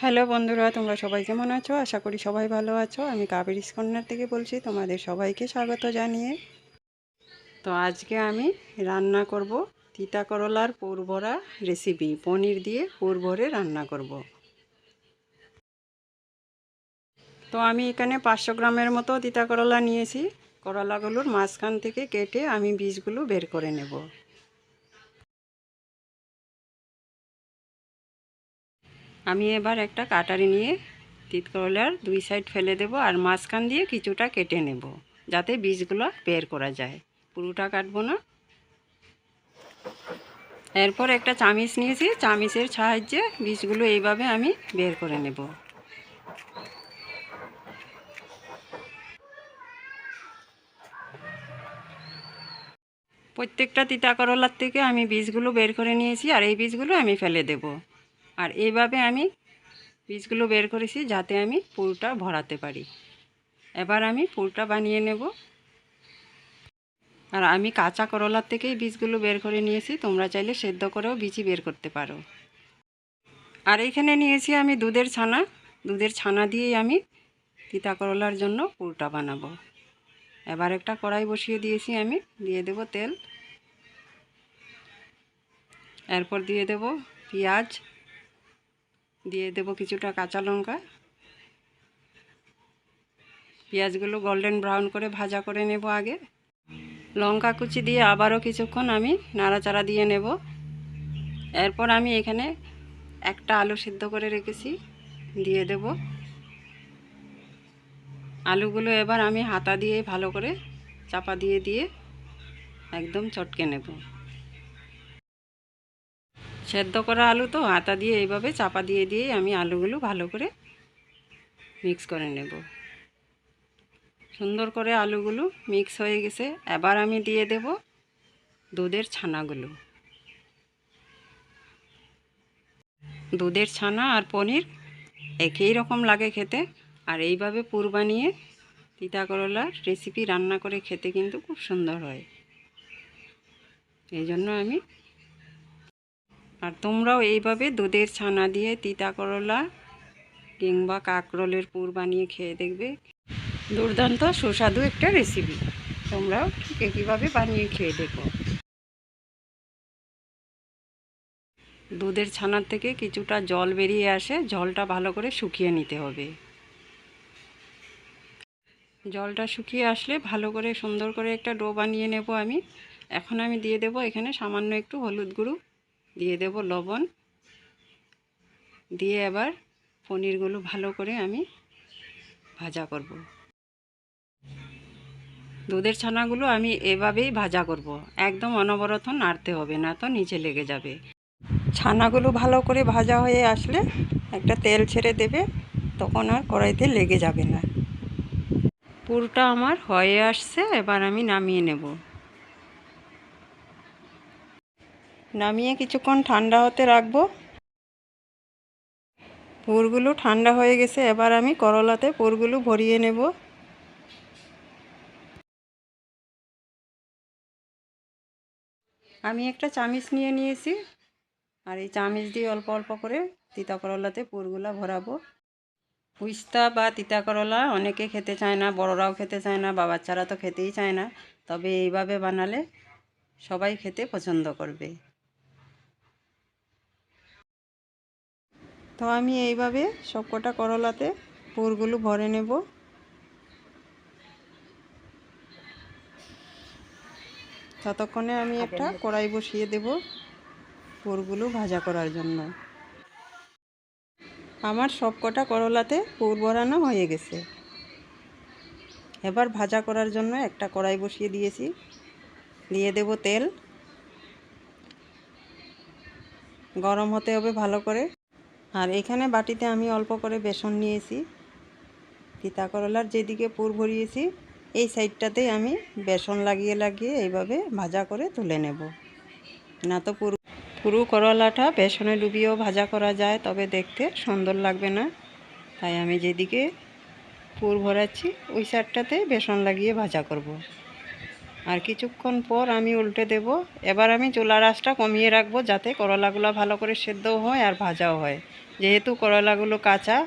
Hello বন্ধুরা, তোমরা সবাই কেমন আছো? আশা করি সবাই ভালো আছো। আমি কাবের ইস্কন্যার থেকে বলছি, তোমাদের সবাইকে স্বাগত জানিয়ে। তো আজকে আমি রান্না করব তিতা করলার পুরভরা রেসিপি পনির দিয়ে পুরভরে রান্না করব। তো আমি এখানে পাঁচশো গ্রামের মতো তিতা করলা নিয়েছি। করলাগুলোর মাঝখান থেকে কেটে আমি বীজগুলো বের করে নেব। আমি এবার একটা কাটারি নিয়ে তিত করলার দুই সাইড ফেলে দেব আর মাঝখান দিয়ে কিছুটা কেটে নেব, যাতে বীজগুলো বের করা যায়। পুরোটা কাটবো না। এরপর একটা চামিচ নিয়েছি। চামিচের সাহায্যে বীজগুলো এইভাবে আমি বের করে নেব। প্রত্যেকটা তিতা করলার থেকে আমি বীজগুলো বের করে নিয়েছি আর এই বীজগুলো আমি ফেলে দেব। আর এইভাবে আমি বীজগুলো বের করেছি যাতে আমি পুরোটা ভরাতে পারি। এবার আমি পুরোটা বানিয়ে নেব। আর আমি কাঁচা করলার থেকেই বীজগুলো বের করে নিয়েছি। তোমরা চাইলে সেদ্ধ করেও বীজই বের করতে পারো। আর এইখানে নিয়েছি আমি দুধের ছানা। দুধের ছানা দিয়েই আমি তিতা করলার জন্য পুরোটা বানাবো। এবার একটা কড়াই বসিয়ে দিয়েছি আমি। দিয়ে দেব তেল। এরপর দিয়ে দেব পেঁয়াজ। দিয়ে দেব কিছুটা কাঁচা লঙ্কা। পেঁয়াজগুলো গোল্ডেন ব্রাউন করে ভাজা করে নেব আগে। লঙ্কা কুচি দিয়ে আবারও কিছুক্ষণ আমি নাড়াচাড়া দিয়ে নেব। এরপর আমি এখানে একটা আলু সিদ্ধ করে রেখেছি, দিয়ে দেব। আলুগুলো এবার আমি হাতা দিয়ে ভালো করে চাপা দিয়ে দিয়ে একদম চটকে নেব। সেদ্ধ করা আলু তো হাতা দিয়ে এইভাবে চাপা দিয়ে দিয়ে আমি আলুগুলো ভালো করে মিক্স করে নেব। সুন্দর করে আলুগুলো মিক্স হয়ে গেছে। এবার আমি দিয়ে দেব দুধের ছানাগুলো। দুধের ছানা আর পনির একই রকম লাগে খেতে। আর এইভাবে পুর বানিয়ে তিতা করলার রেসিপি রান্না করে খেতে কিন্তু খুব সুন্দর হয়। এই জন্য আমি আর তোমরাও এইভাবে দুধের ছানা দিয়ে তিতা করলা কিংবা কাঁকরোলের পুর বানিয়ে খেয়ে দেখবে। দুর্দান্ত, সুস্বাদু একটা রেসিপি তোমরাও ঠিক একইভাবে বানিয়ে খেয়ে দেখো। দুধের ছানার থেকে কিছুটা জল বেরিয়ে আসে, জলটা ভালো করে শুকিয়ে নিতে হবে। জলটা শুকিয়ে আসলে ভালো করে সুন্দর করে একটা ডো বানিয়ে নেব আমি। এখন আমি দিয়ে দেব এখানে সামান্য একটু হলুদ গুঁড়ো। দিয়ে দেব লবণ। দিয়ে এবার পনিরগুলো ভালো করে আমি ভাজা করব। দুধের ছানাগুলো আমি এভাবেই ভাজা করব। একদম অনবরত নাড়তে হবে, না তো নিচে লেগে যাবে। ছানাগুলো ভালো করে ভাজা হয়ে আসলে একটা তেল ছেড়ে দেবে, তখন আর কড়াইতে লেগে যাবে না। পুরটা আমার হয়ে আসছে, এবার আমি নামিয়ে নেব। নামিয়ে কিছুক্ষণ ঠান্ডা হতে রাখব। পুরগুলো ঠান্ডা হয়ে গেছে, এবার আমি করলাতে পুরগুলো ভরিয়ে নেব। আমি একটা চামিচ নিয়ে নিয়েছি, আর এই চামিচ দিয়ে অল্প অল্প করে তিতা করলাতে পুরগুলা ভরাবো। পুস্তা বা তিতা করলা অনেকে খেতে চায় না, বড়রাও খেতে চায় না, বা বাচ্চারা তো খেতেই চায় না, তবে এইভাবে বানালে সবাই খেতে পছন্দ করবে। তো আমি এইভাবে সবকটা করলাতে পুরগুলো ভরে নেব। ততক্ষণে আমি একটা কড়াই বসিয়ে দেব পুরগুলো ভাজা করার জন্য। আমার সবকটা করলাতে পুর ভরানো হয়ে গেছে। এবার ভাজা করার জন্য একটা কড়াই বসিয়ে দিয়েছি। দিয়ে দেব তেল। গরম হতে হবে ভালো করে। আর এখানে বাটিতে আমি অল্প করে বেসন নিয়েছি তিতা করলার যেদিকে পুর ভরিয়েছি, এই সাইডটাতেই আমি বেসন লাগিয়ে লাগিয়ে এইভাবে ভাজা করে তুলে নেব। না তো পুরো পুরো করলাটা বেসনে ডুবিয়েও ভাজা করা যায়, তবে দেখতে সুন্দর লাগবে না। তাই আমি যেদিকে পুর ভরাচ্ছি, ওই সাইডটাতে বেসন লাগিয়ে ভাজা করব। আর কিছুক্ষণ পর আমি উল্টে দেব। এবার আমি চুলা রাসটা কমিয়ে রাখব যাতে করলাগুলো ভালো করে সেদ্ধও হয় আর ভাজাও হয়। যেহেতু করলাগুলো কাঁচা,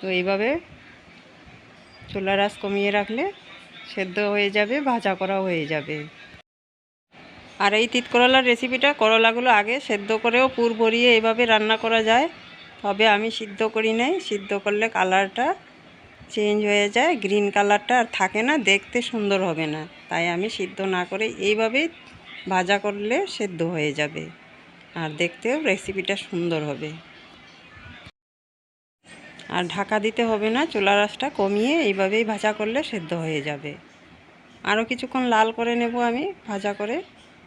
তো এইভাবে চুলা রাস কমিয়ে রাখলে সেদ্ধ হয়ে যাবে, ভাজা করা হয়ে যাবে। আর এই তিত করলার রেসিপিটা করলাগুলো আগে সেদ্ধ করেও পুর ভরিয়ে এইভাবে রান্না করা যায়। তবে আমি সিদ্ধ করি নাই, সিদ্ধ করলে কালারটা চেঞ্জ হয়ে যায় গ্রিন কালারটা আর থাকে না, দেখতে সুন্দর হবে না। তাই আমি সিদ্ধ না করে এইভাবে ভাজা করলে সেদ্ধ হয়ে যাবে। আর দেখতেও রেসিপিটা সুন্দর হবে। আর ঢাকা দিতে হবে না চুলা রাসটা কমিয়ে এইভাবেই ভাজা করলে সেদ্ধ হয়ে যাবে। আরও কিছুক্ষণ লাল করে নেব আমি, ভাজা করে,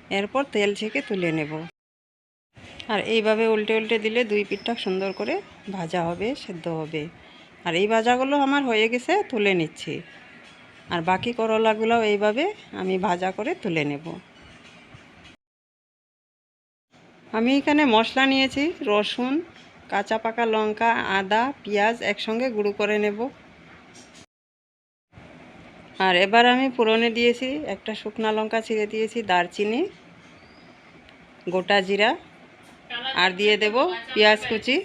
এরপর তেল ছেঁকে তুলে নেব। আর এইভাবে উল্টে উল্টে দিলে দুই পিঠটা সুন্দর করে ভাজা হবে, সেদ্ধ হবে। আর এই ভাজাগুলো আমার হয়ে গেছে, তুলে নিচ্ছি। আর বাকি করলাগুলোও এইভাবে আমি ভাজা করে তুলে নেব। আমি এখানে মশলা নিয়েছি, রসুন, কাঁচা পাকা লঙ্কা, আদা, পেঁয়াজ একসঙ্গে গুঁড়ো করে নেব। আর এবার আমি পুরনে দিয়েছি একটা শুকনা লঙ্কা ছিঁড়ে দিয়েছি, দারচিনি, গোটা জিরা, আর দিয়ে দেব পেঁয়াজ কুচি।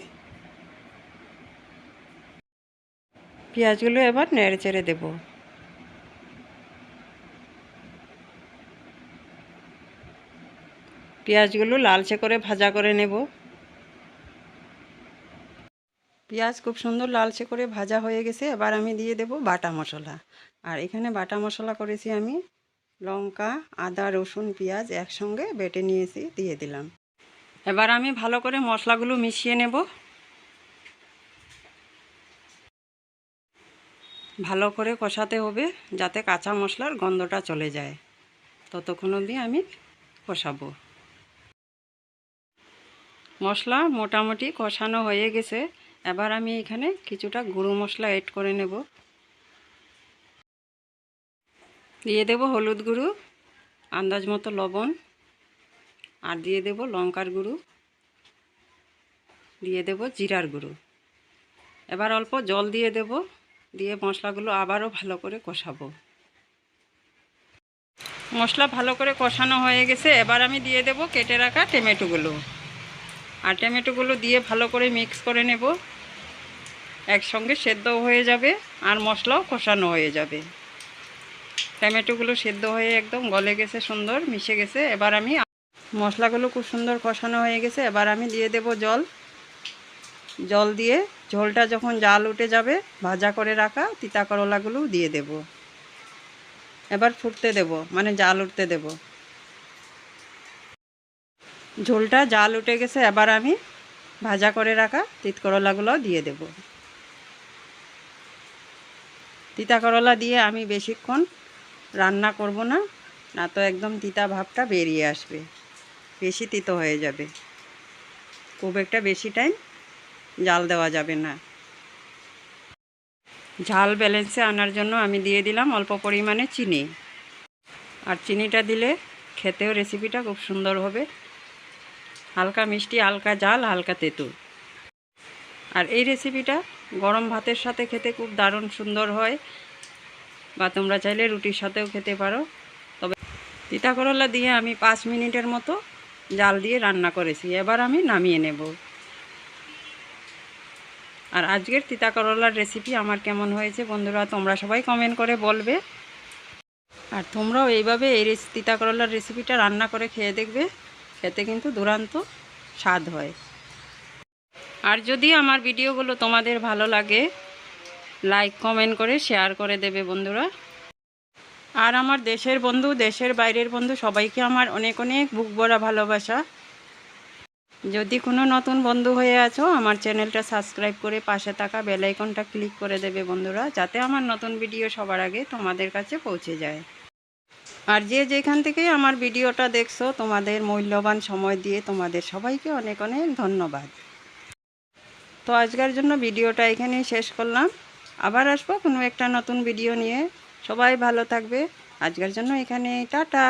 পেঁয়াজগুলো এবার নেড়ে চেড়ে দেব। পেঁয়াজগুলো লালচে করে ভাজা করে নেব। পেঁয়াজ খুব সুন্দর লালচে করে ভাজা হয়ে গেছে, এবার আমি দিয়ে দেব বাটা মশলা। আর এখানে বাটা মশলা করেছি আমি লঙ্কা, আদা, রসুন, পেঁয়াজ একসঙ্গে বেটে নিয়েছি, দিয়ে দিলাম। এবার আমি ভালো করে মশলাগুলো মিশিয়ে নেব। ভালো করে কষাতে হবে যাতে কাঁচা মশলার গন্ধটা চলে যায়। ততক্ষণ অবধি আমি কষাবো। মশলা মোটামুটি কষানো হয়ে গেছে। এবার আমি এখানে কিছুটা গুঁড়ো মশলা এড করে নেব। দিয়ে দেব হলুদ গুঁড়ো, আন্দাজ মতো লবণ, আর দিয়ে দেব লঙ্কার গুঁড়ো, দিয়ে দেব জিরার গুঁড়ো। এবার অল্প জল দিয়ে দেব, দিয়ে মশলাগুলো আবারও ভালো করে কষাবো। মশলা ভালো করে কষানো হয়ে গেছে। এবার আমি দিয়ে দেব কেটে রাখা টমেটোগুলো আর টমেটোগুলো দিয়ে ভালো করে মিক্স করে নেব। একসঙ্গে সেদ্ধ হয়ে যাবে আর মশলাও কষানো হয়ে যাবে। টমেটোগুলো সেদ্ধ হয়ে একদম গলে গেছে সুন্দর, মিশে গেছে। এবার আমি মশলাগুলো খুব সুন্দর কষানো হয়ে গেছে। এবার আমি দিয়ে দেব জল। জল দিয়ে ঝোলটা যখন জাল উঠে যাবে, ভাজা করে রাখা তিতা করলাগুলো দিয়ে দেব। এবার ফুটতে দেব মানে জাল উঠতে দেব। ঝোলটা জাল উঠে গেছে, এবার আমি ভাজা করে রাখা তিত করলাগুলো দিয়ে দেব। তিতা করলা দিয়ে আমি বেশিক্ষণ রান্না করব না না তো একদম তিতা ভাবটা বেরিয়ে আসবে, বেশি তিতো হয়ে যাবে। খুব একটা বেশি টাইম জাল দেওয়া যাবে না। ঝাল ব্যালেন্সে আনার জন্য আমি দিয়ে দিলাম অল্প পরিমাণে চিনি। আর চিনিটা দিলে খেতেও রেসিপিটা খুব সুন্দর হবে। হালকা মিষ্টি, হালকা জাল, হালকা তেঁতুল। আর এই রেসিপিটা গরম ভাতের সাথে খেতে খুব দারুণ সুন্দর হয়। বা তোমরা চাইলে রুটির সাথেও খেতে পারো। তবে তিতা করলা দিয়ে আমি পাঁচ মিনিটের মতো জাল দিয়ে রান্না করেছি। এবার আমি নামিয়ে নেব। আর আজকের তিতা করলার রেসিপি আমার কেমন হয়েছে বন্ধুরা তোমরা সবাই কমেন্ট করে বলবে। আর তোমরাও এইভাবে এই তিতা করলার রেসিপিটা রান্না করে খেয়ে দেখবে। খেতে কিন্তু দুরান্ত স্বাদ হয়। আর যদি আমার ভিডিওগুলো তোমাদের ভালো লাগে লাইক কমেন্ট করে শেয়ার করে দেবে বন্ধুরা। আর আমার দেশের বন্ধু, দেশের বাইরের বন্ধু সবাইকে আমার অনেক অনেক বুক ভরা ভালোবাসা। যদি কোনো নতুন বন্ধু হয়ে আছো, আমার চ্যানেলটা সাবস্ক্রাইব করে পাশে থাকা বেলাইকনটা ক্লিক করে দেবে বন্ধুরা, যাতে আমার নতুন ভিডিও সবার আগে তোমাদের কাছে পৌঁছে যায়। আর যে যেখান থেকে আমার ভিডিওটা দেখছ, তোমাদের মূল্যবান সময় দিয়ে তোমাদের সবাইকে অনেক অনেক ধন্যবাদ। তো আজকের জন্য ভিডিওটা এখানেই শেষ করলাম। আবার আসব কোনো একটা নতুন ভিডিও নিয়ে। সবাই ভালো থাকবে। আজকের জন্য এখানে টাটা।